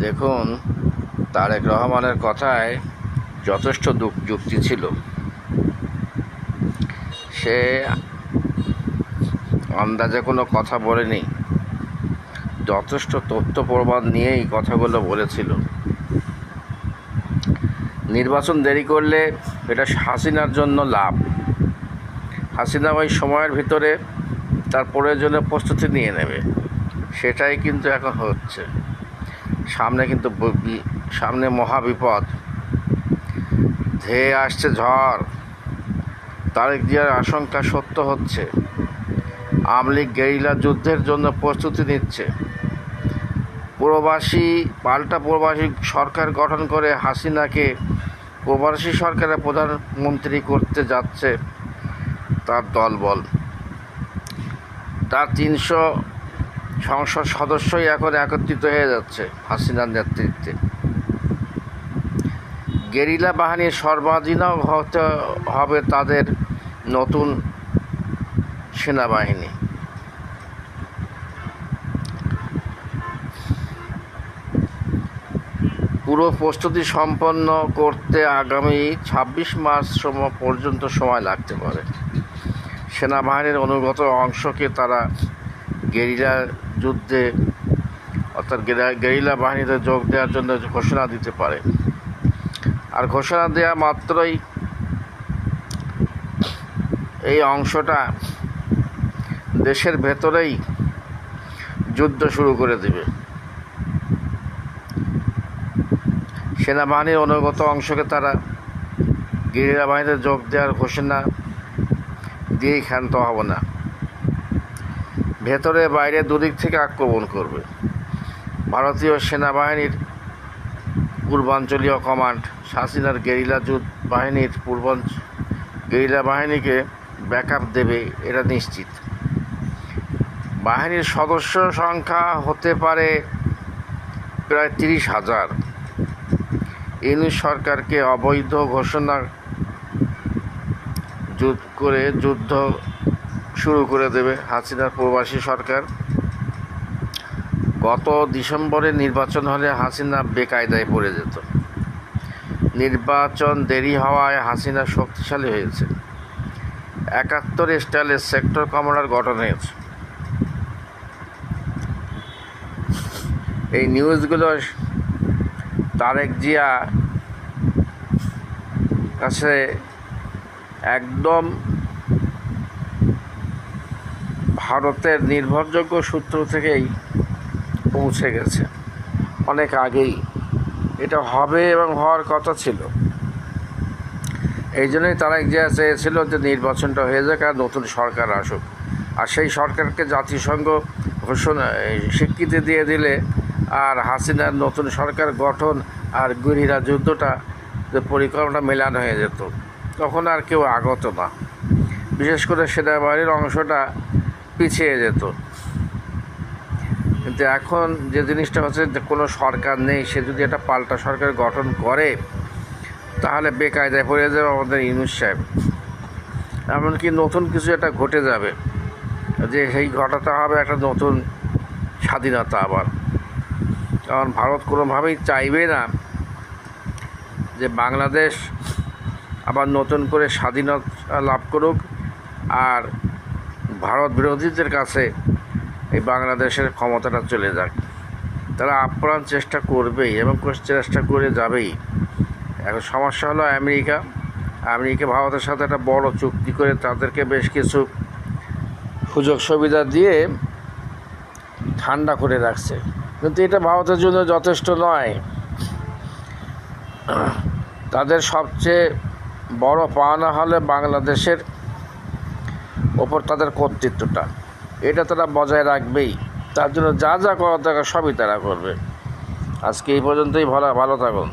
দেখুন, তারেক রহমানের কথায় যথেষ্ট দুক- যুক্তি ছিল। সে আন্দাজে কোনো কথা বলেনি। যথেষ্ট তথ্য প্রমাণ নিয়েই কথাগুলো বলেছিল। নির্বাচন দেরি করলে এটা হাসিনার জন্য লাভ। হাসিনা ওই সময়ের ভিতরে তার প্রয়োজনে প্রস্তুতি নিয়ে নেবে। সেটাই কিন্তু এখন হচ্ছে। সামনে কিন্তু সামনে মহাবিপদ ধেয়ে আসছে ঝড়। তারেক জিয়ার আশঙ্কা সত্য হচ্ছে। আওয়ামী লীগ গেরিলা যুদ্ধের জন্য প্রস্তুতি নিচ্ছে। প্রবাসী, পাল্টা প্রবাসী সরকার গঠন করে হাসিনাকে প্রবাসী সরকারের প্রধানমন্ত্রী করতে যাচ্ছে তার দলবল। তার তিনশো সংসদ সদস্যই এখন একত্রিত হয়ে যাচ্ছে হাসিনার নেতৃত্বে। গেরিলা বাহিনীর সর্বাধীনও হতে হবে তাদের নতুন সেনাবাহিনী। পুরো প্রস্তুতি সম্পন্ন করতে আগামী ছাব্বিশ মার্চ পর্যন্ত সময় লাগতে পারে। সেনাবাহিনীর অনুগত অংশকে তারা গেরিলা যুদ্ধে, অর্থাৎ গেরা- গেরিলা বাহিনীতে যোগ দেওয়ার জন্য ঘোষণা দিতে পারে। আর ঘোষণা দেওয়া মাত্রই এই অংশটা দেশের ভেতরেই যুদ্ধ শুরু করে দেবে। সেনাবাহিনীর অনুগত অংশকে তারা গেরিলা বাহিনীতে যোগ দেওয়ার ঘোষণা দিয়েই ক্ষান্ত হব না। ভেতরে বাইরে দুদিক থেকে আক্রমণ করবে। ভারতীয় সেনাবাহিনীর পূর্বাঞ্চলীয় কমান্ড হাসিনার গেরিলা যুদ্ধ বাহিনীর পূর্বাঞ্চ, গেরিলা বাহিনীকে ব্যাকআপ দেবে, এটা নিশ্চিত। বাহিনীর সদস্য সংখ্যা হতে পারে প্রায় তিরিশ হাজার। ইউনিশ সরকারকে অবৈধ ঘোষণা যুদ্ধ করে যুদ্ধ শুরু করে দেবে হাসিনার প্রবাসী সরকার। গত ডিসেম্বরে নির্বাচন হলে হাসিনা বেকায়দায় পড়ে যেত। নির্বাচন দেরি হওয়ায় হাসিনা শক্তিশালী হয়েছে। একাত্তর স্টাইলে সেক্টর কমান্ডার গঠন হয়েছে। এই নিউজগুলো তারেক জিয়া কাছে একদম ভারতের নির্ভরযোগ্য সূত্র থেকেই পৌঁছে গেছে। অনেক আগেই। এটা হবে এবং হওয়ার কথা ছিল। এই জন্যই তারা জিয়া চেয়েছিল যে নির্বাচনটা হয়ে যাক আর নতুন সরকার আসুক। আর সেই সরকারকে জাতিসংঘ ঘোষণা স্বীকৃতি দিয়ে দিলে আর হাসিনার নতুন সরকার গঠন আর গরিরা যুদ্ধটা, যে পরিকল্পনা মেলানো হয়ে যেত, তখন আর কেউ আগত না। বিশেষ করে সেনাবাহিনীর অংশটা পিছিয়ে যেত। কিন্তু এখন যে জিনিসটা হচ্ছে কোনো সরকার নেই, সে যদি একটা পাল্টা সরকার গঠন করে, তাহলে বেকায়দায় পড়ে যাবে আমাদের ইউনুস সাহেব। এমনকি নতুন কিছু একটা ঘটে যাবে, যে সেই ঘটাতে হবে একটা নতুন স্বাধীনতা আবার। কারণ ভারত কোনোভাবেই চাইবে না যে বাংলাদেশ আবার নতুন করে স্বাধীনতা লাভ করুক, আর ভারত বিরোধীদের কাছে এই বাংলাদেশের ক্ষমতাটা চলে যাক। তারা আপ্রাণ চেষ্টা করবেই এবং চেষ্টা করে যাবেই। এখন সমস্যা হলো আমেরিকা। আমেরিকা ভারতের সাথে একটা বড় চুক্তি করে তাদেরকে বেশ কিছু সুযোগ সুবিধা দিয়ে ঠান্ডা করে রাখছে। কিন্তু এটা ভারতের জন্য যথেষ্ট নয়। তাদের সবচেয়ে বড় পাওনা হলে বাংলাদেশের ওপর তাদের কর্তৃত্বটা। এটা তারা বজায় রাখবেই। তার জন্য যা যা করার দরকার সবই তারা করবে। আজকে এই পর্যন্তই, ভালো ভালো থাকুন।